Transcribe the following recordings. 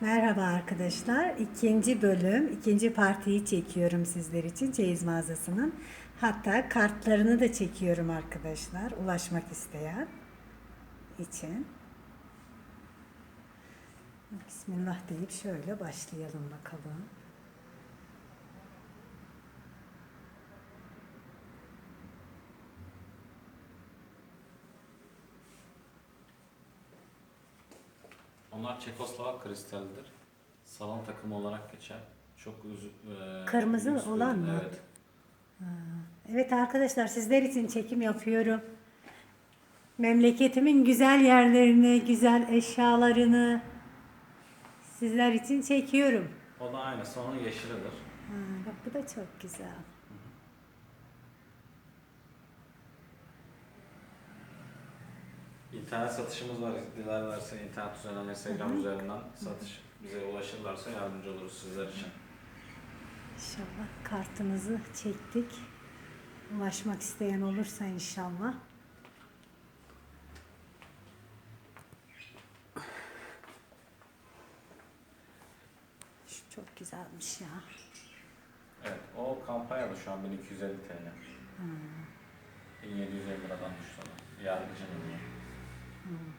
Merhaba arkadaşlar. İkinci bölüm, ikinci partiyi çekiyorum sizler için çeyiz mağazasının. Hatta kartlarını da çekiyorum arkadaşlar. Ulaşmak isteyen için. Bismillah deyip şöyle başlayalım bakalım. Onlar Çekoslovak kristalidir. Salon takımı olarak geçer. Çok uzun... e, Kırmızı üstü- olan mı? Evet. Evet arkadaşlar sizler için çekim yapıyorum. Memleketimin güzel yerlerini, güzel eşyalarını sizler için çekiyorum. O da aynısı. Onun yeşilidir. Ha, bak bu da çok güzel. İnternet satışımız var. Dilerlerse internet üzerinden, Instagram üzerinden satış bize ulaşırlarsa yardımcı oluruz sizler için. İnşallah kartınızı çektik. Ulaşmak isteyen olursa inşallah. Şu çok güzelmiş ya. Evet. O kampanyada şu an 1250 TL. 1750 liradan düştü ona. Yargıcının ya.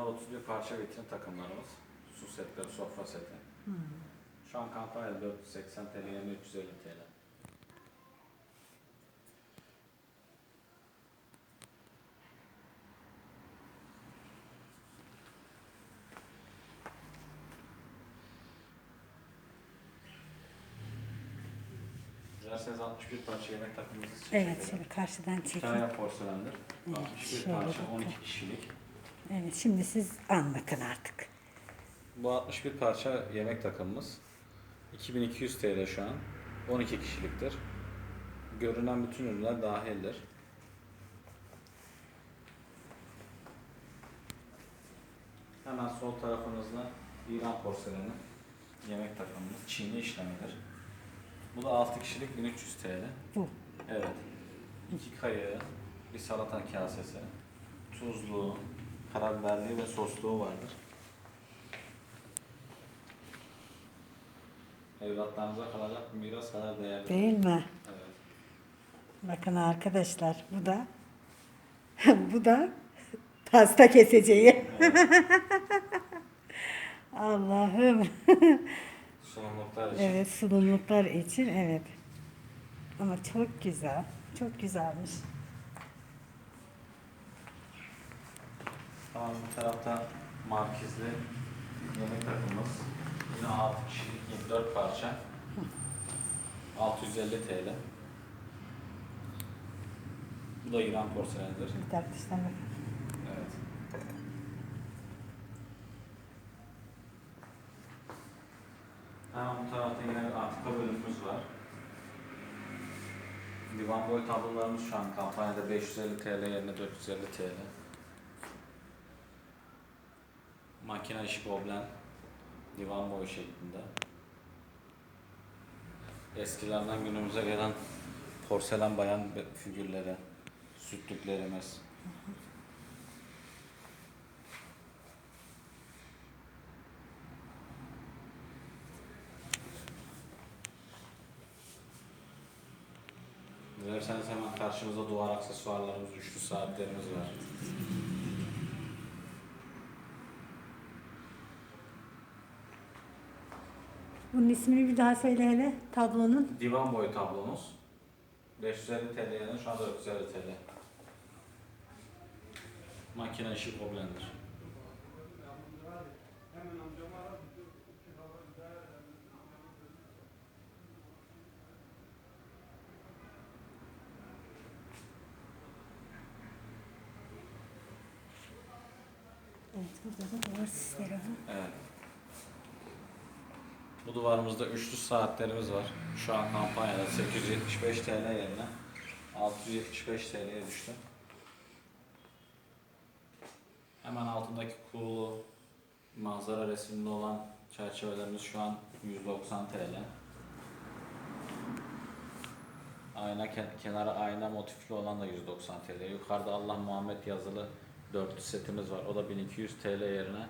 Bunlar 31 parça vitrin takımlarımız. Su setleri, sofra seti. Şu an kampanyada 480 TL, yerine 350 TL. Dilerseniz 61 parça yemek takımımızı Evet çekelim. şöyle karşıdan çekin. İtalyan porselendir. Evet, 61 şöyle parça, bakalım. 12 kişilik. Evet şimdi siz anlatın artık. Bu 61 parça yemek takımımız. 2200 TL şu an. 12 kişiliktir. Görünen bütün ürünler dahildir. Hemen sol tarafınızda İran porseleni yemek takımımız. Çinli işlemidir. Bu da 6 kişilik 1300 TL. Bu. Evet. İki kayığı, bir salata kasesi, tuzluğu, karabiberliği ve sosluğu vardır. Evlatlarınıza kalacak miras kadar değerli. Değil mi? Evet. Bakın arkadaşlar bu da bu da pasta keseceği. Allah'ım. Sunumluklar için. Evet sunumluklar için evet. Ama çok güzel. Çok güzelmiş. Tamam bu tarafta markizli yemek takımımız. Yine 6 kişilik 24 parça. 650 TL. Bu da İran porselenidir. Bir tartıştan. Evet. Hemen bu tarafta yine bir antika bölümümüz var. Divan boy tablolarımız şu an kampanyada 550 TL yerine 450 TL. Makine işi goblen divan boyu şeklinde. Eskilerden günümüze gelen porselen bayan figürleri, sütlüklerimiz. Dilerseniz hemen karşımızda duvar aksesuarlarımız, üçlü saatlerimiz var. Bunun ismini bir daha söyle hele tablonun. Divan boyu tablomuz. 550 TL yerine şu anda 450 TL. Makine işi problemdir. Evet burada da duvar sisleri var. Evet. Bu duvarımızda üçlü saatlerimiz var. Şu an kampanyada 875 TL yerine 675 TL'ye düştü. Hemen altındaki kurulu manzara resimli olan çerçevelerimiz şu an 190 TL. Ayna ke- kenara ayna motifli olan da 190 TL. Yukarıda Allah Muhammed yazılı dörtlü setimiz var. O da 1200 TL yerine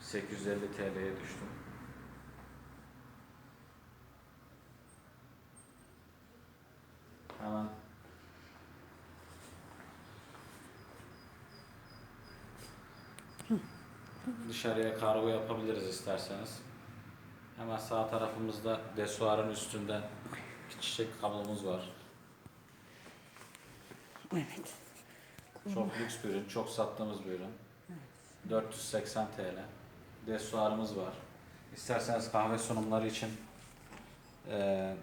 850 TL'ye düştü. Hemen dışarıya kargo yapabiliriz isterseniz. Hemen sağ tarafımızda desuarın üstünde çiçek kablomuz var. Evet. Çok lüks bir ürün, çok sattığımız bir ürün. 480 TL. Desuarımız var. İsterseniz kahve sunumları için eee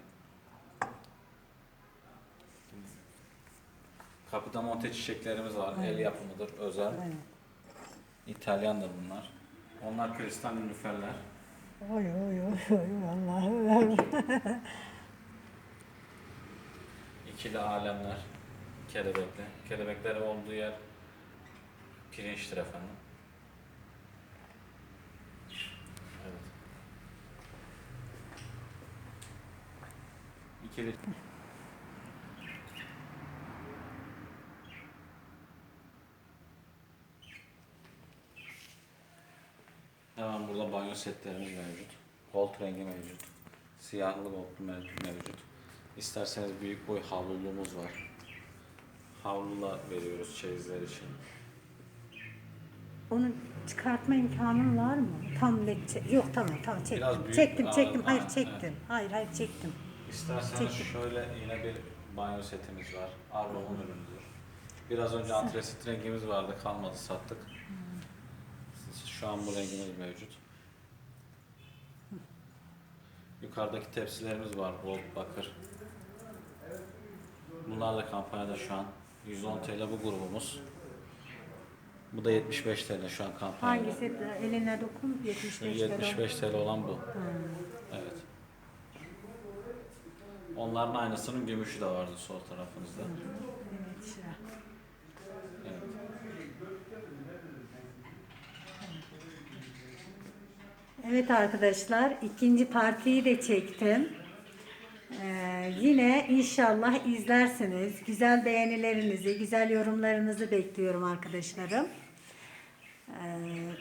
kapıda monte çiçeklerimiz var. El Evet. yapımıdır, özel. Evet. İtalyandır bunlar. Onlar kristal nilüferler. Oy oy oy oy Allah'ım. İkili alemler, kelebekli. Kelebeklerin olduğu yer pirinçtir efendim. Evet. İkili Hemen burada banyo setlerimiz mevcut. Gold rengi mevcut. Siyahlı mev- mevcut. İsterseniz büyük boy havluluğumuz var. Havlula veriyoruz çeyizler için. Onu çıkartma imkanın var mı? Tam net Yok tamam tamam çektim. Biraz büyük çektim ağır- çektim. Hayır çektim. Hayır hayır çektim. İsterseniz Çektim. şöyle yine bir banyo setimiz var. Arlov'un ürünüdür. Biraz önce antresit rengimiz vardı kalmadı sattık. Şu an bu rengimiz mevcut. Yukarıdaki tepsilerimiz var gold bakır. Bunlar da kampanyada şu an. 110 TL bu grubumuz. Bu da 75 TL şu an kampanyada. Hangisi eline dokun 75 Şu lira. 75 TL olan bu. Hmm. Evet. Onların aynısının gümüşü de vardı sol tarafınızda. Evet. Evet arkadaşlar ikinci partiyi de çektim. Ee, yine inşallah izlersiniz. Güzel beğenilerinizi, güzel yorumlarınızı bekliyorum arkadaşlarım. Ee,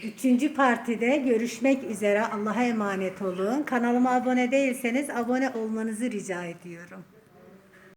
üçüncü partide görüşmek üzere. Allah'a emanet olun. Kanalıma abone değilseniz abone olmanızı rica ediyorum.